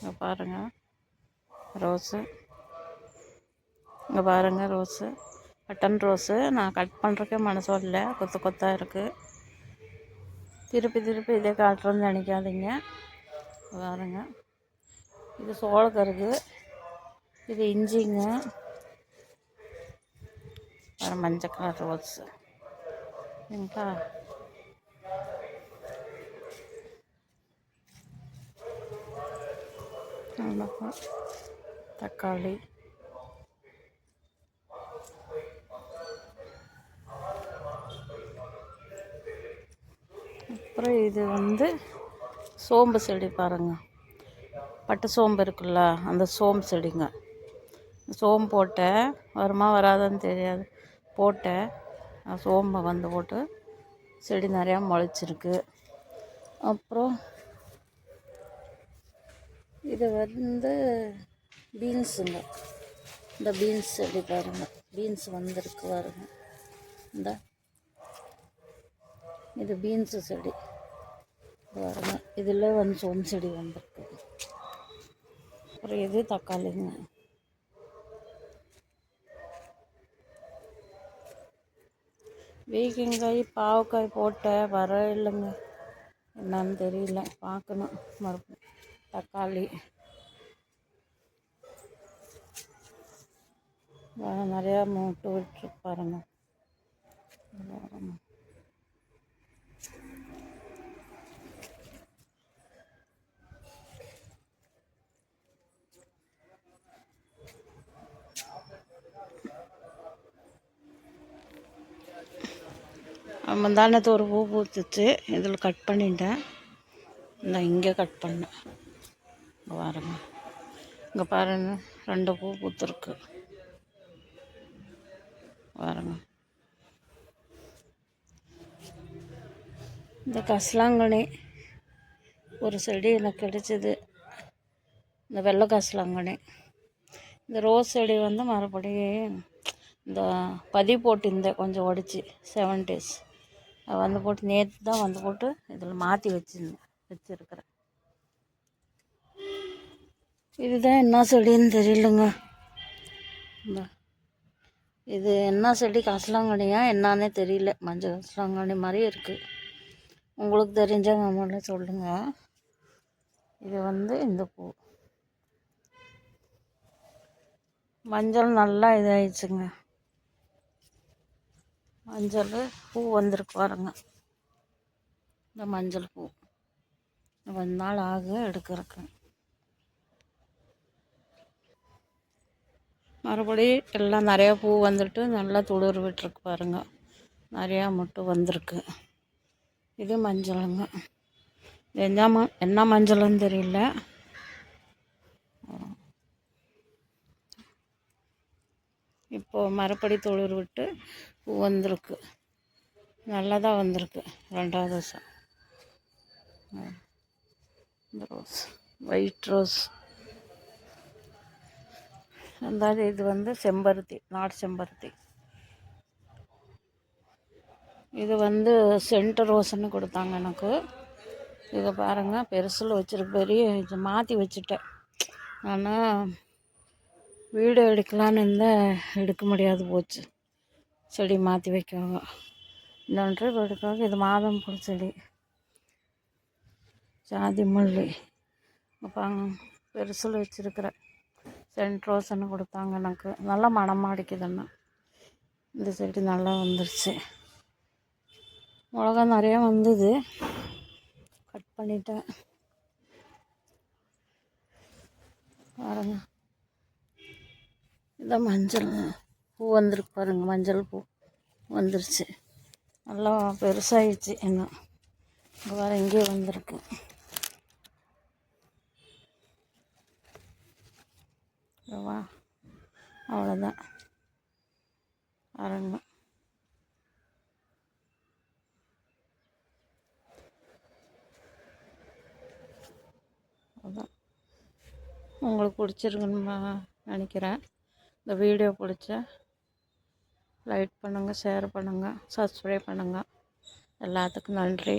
இங்கே பாருங்கள் ரோஸு. இங்கே பாருங்கள் ரோஸு. Button Rose. நான் கட் பண்ணுறக்கே மனசு வரல. கொத்து கொத்தாக இருக்குது திருப்பி திருப்பி இதே காட்டுறேன்னு நினைக்காதீங்க. பாருங்க. இது சோளக்கருகு. இது இஞ்சிங்க. மஞ்சள் கலர் ரோஸு. சரிங்களா? அவ்வளோதான் தக்காளி. அப்புறம் இது வந்து சோம்பு செடி பாருங்கள் பட்டு சோம்பு இருக்குல்ல அந்த சோம்பு செடிங்க. சோம்பு போட்டேன் வருமா வராதான்னு தெரியாது. போட்டேன் சோம்பை வந்து போட்டு செடி நிறையா முளைச்சிருக்கு. அப்புறம் இது வந்து பீன்ஸுங்க. இந்த பீன்ஸ் செடி பாருங்கள் பீன்ஸ் வந்திருக்கு பாருங்க. இந்த. இது பீன்ஸு செடி. பாருங்க. இதில் வந்து சோம்பு செடி வந்திருக்கு. அப்புறம் இது தக்காளிங்க. வீக்கிங்காய் பாவக்காய் போட்டேன் வர இல்லைங்க. என்னன்னு தெரியல. பார்க்கணும். மறுபடியும் தக்காளி. நிறையா மூட்டு விட்டுருக்கு பாருங்க. பாருங்க. முந்தானத்து ஒரு பூ பூத்துச்சு. இதில் கட் பண்ணிட்டேன். நான் இங்கே கட் பண்ணேன். இங்கே பாருங்க இங்கே பாருங்க ரெண்டு பூ பூத்துருக்கு. பாருங்க இந்த கசலாங்கண்ணி ஒரு செடி எனக்கு கிடைச்சிது. இந்த வெள்ளை கசலாங்கண்ணி இந்த ரோஸ் செடி வந்து மறுபடியும் இந்த பதி போட்டிருந்தேன் கொஞ்சம் உடச்சி செவன் டேஸ் வந்து போட்டு நேற்று தான் வந்து போட்டு இதில் மாற்றி வச்சுருந்தேன் வச்சுருக்கிறேன். இதுதான் என்ன செடின்னு தெரியலங்க. இந்த. இது என்ன செடி கசலாங்கண்ணியா என்னன்னே தெரியல. மஞ்சள் கசலாங்கண்ணி மாதிரி இருக்குது உங்களுக்கு தெரிஞ்சவங்க மட்டும் சொல்லுங்கள் இது வந்து இந்த பூ. மஞ்சள் நல்லா இதாகிடுச்சுங்க மஞ்சள் பூ வந்திருக்கு பாருங்க. இந்த மஞ்சள் பூ. கொஞ்ச நாள் ஆக எடுக்கிறக்கு மறுபடி எல்லாம் நிறையா பூ வந்துட்டு நல்லா துளிர் விட்டுருக்கு பாருங்க. நிறையா மட்டும் வந்திருக்கு. இது மஞ்சளுங்க. இது என்ன ம என்ன மஞ்சள்னு தெரியல. இப்போது மறுபடி துளிர் விட்டு பூ வந்திருக்கு. நல்லா தான் வந்திருக்கு. ரெண்டாவது வருஷம் இந்த ரோஸ். White rose. அதாவது இது வந்து செம்பருத்தி நாட்டு செம்பருத்தி. இது வந்து சென்ட் ரோஸ்ன்னு கொடுத்தாங்க எனக்கு. இதை பாருங்கள் பெருசில் வச்சுருக்கு பெரிய இது மாற்றி வச்சுட்டேன். ஆனால் வீடியோ எடுக்கலான்னு இருந்தேன் எடுக்க முடியாது போச்சு. செடி மாற்றி வைக்கவங்க இன்னொன்று எடுக்காக இது மாதம் பூ செடி. ஜாதி மல்லி பாங்க பெருசில் வச்சுருக்குறேன் சென்ட் ரோஸ்ன்னு கொடுத்தாங்க எனக்கு. நல்லா மணமாக அடிக்குதுன்னு. இந்த செடி நல்லா வந்துருச்சு. மிளகா நிறையா வந்தது. கட் பண்ணிட்டேன். பாருங்க. இதான் மஞ்சள் பூ வந்திருக்கு பாருங்க. மஞ்சள் பூ வந்துருச்சு. நல்லா பெருசாகிடுச்சு இன்னும். இங்கே வேறு எங்கேயோ வந்திருக்கு. வா. அவ்வளோதான் பாருங்க அதான். உங்களுக்கு பிடிச்சிருக்குன்னு நினைக்கிறேன். இந்த வீடியோ பிடிச்சா லைக் பண்ணுங்கள் ஷேர் பண்ணுங்கள் சப்ஸ்கிரைப் பண்ணுங்கள் எல்லாத்துக்கும் நன்றி.